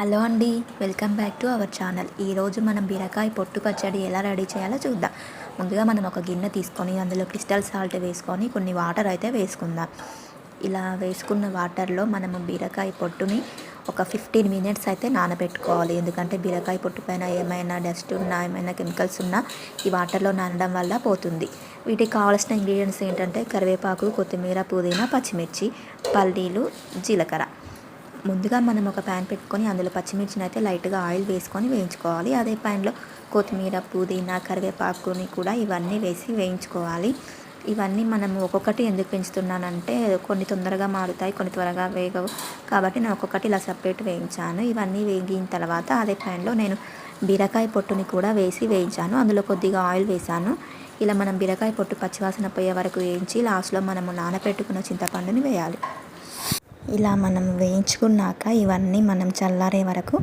Hello అండి welcome back to our channel. ఈరోజు మనం బీరకాయ పొట్టు పచ్చడి ఎలా రెడీ చేయాలో చూద్దాం. ముందుగా మనం ఒక గిన్నె తీసుకొని అందులో క్రిస్టల్ సాల్ట్ వేసుకొని కొన్ని వాటర్ అయితే వేసుకుందాం. ఇలా వేసుకున్న వాటర్లో మనము బీరకాయ పొట్టుని ఒక ఫిఫ్టీన్ మినిట్స్ అయితే నానబెట్టుకోవాలి. ఎందుకంటే బీరకాయ పొట్టు పైన ఏమైనా డస్ట్ ఉన్నా ఏమైనా కెమికల్స్ ఉన్నా ఈ వాటర్లో నానడం వల్ల పోతుంది. వీటికి కావాల్సిన ఇంగ్రీడియంట్స్ ఏంటంటే కరివేపాకు కొత్తిమీర పుదీనా పచ్చిమిర్చి పల్లీలు జీలకర్ర. ముందుగా మనం ఒక ప్యాన్ పెట్టుకొని అందులో పచ్చిమిర్చిని అయితే లైట్గా ఆయిల్ వేసుకొని వేయించుకోవాలి. అదే ప్యాన్లో కొత్తిమీర పుదీనా కరివేపాకుని కూడా ఇవన్నీ వేసి వేయించుకోవాలి. ఇవన్నీ మనం ఒక్కొక్కటి ఎందుకు పెంచుతున్నానంటే కొన్ని తొందరగా మారుతాయి కొన్ని త్వరగా వేగవు. కాబట్టి నేను ఒక్కొక్కటి ఇలా సపరేట్ వేయించాను. ఇవన్నీ వేగిన తర్వాత అదే ప్యాన్లో నేను బీరకాయ పొట్టుని కూడా వేసి వేయించాను. అందులో కొద్దిగా ఆయిల్ వేసాను ఇలా మనం బీరకాయ పొట్టు పచ్చివాసన పోయే వరకు వేయించి లాస్ట్లో మనము నానబెట్టుకున్న చింతపండుని వేయాలి. ఇలా మనం వేయించుకున్నాక ఇవన్నీ మనం చల్లారే వరకు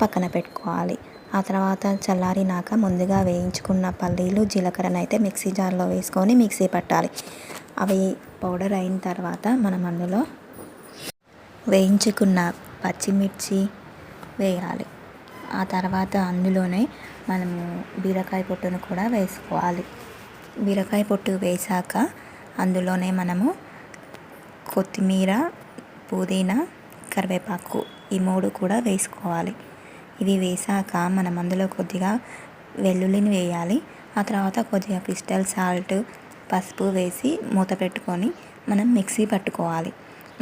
పక్కన పెట్టుకోవాలి. ఆ తర్వాత చల్లారినాక ముందుగా వేయించుకున్న పల్లీలు జీలకర్రను అయితే మిక్సీ జార్లో వేసుకొని మిక్సీ పట్టాలి. అవి పౌడర్ అయిన తర్వాత మనం అందులో వేయించుకున్న పచ్చిమిర్చి వేయాలి. ఆ తర్వాత అందులోనే మనము బీరకాయ పొట్టును కూడా వేసుకోవాలి. బీరకాయ పొట్టు వేసాక అందులోనే మనము కొత్తిమీర పుదీనా కరివేపాకు ఈ మూడు కూడా వేసుకోవాలి. ఇవి వేసాక మనం అందులో కొద్దిగా వెల్లుల్లిని వేయాలి. ఆ తర్వాత కొద్దిగా క్రిస్టల్ సాల్ట్ పసుపు వేసి మూత పెట్టుకొని మనం మిక్సీ పట్టుకోవాలి.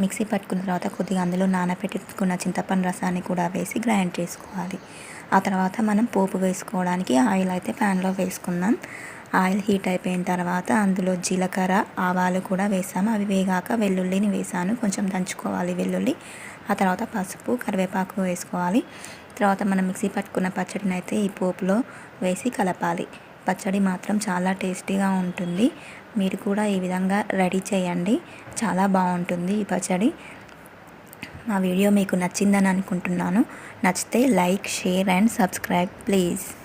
మిక్సీ పట్టుకున్న తర్వాత కొద్దిగా అందులో నానబెట్టుకున్న చింతపండు రసాన్ని కూడా వేసి గ్రైండ్ చేసుకోవాలి. ఆ తర్వాత మనం పోపు వేసుకోవడానికి ఆయిల్ అయితే ప్యాన్లో వేసుకుందాం. ఆయిల్ హీట్ అయిపోయిన తర్వాత అందులో జీలకర్ర ఆవాలు కూడా వేసాము. అవి వేగాక వెల్లుల్లిని వేసాను. కొంచెం దంచుకోవాలి వెల్లుల్లి. ఆ తర్వాత పసుపు కరివేపాకు వేసుకోవాలి. తర్వాత మనం మిక్సీ పట్టుకున్న పచ్చడిని అయితే ఈ పోపులో వేసి కలపాలి. పచ్చడి మాత్రం చాలా టేస్టీగా ఉంటుంది. మీరు కూడా ఈ విధంగా రెడీ చేయండి. చాలా బాగుంటుంది ఈ పచ్చడి. మా వీడియో మీకు నచ్చిందని అనుకుంటున్నాను. నచ్చితే like share and subscribe please.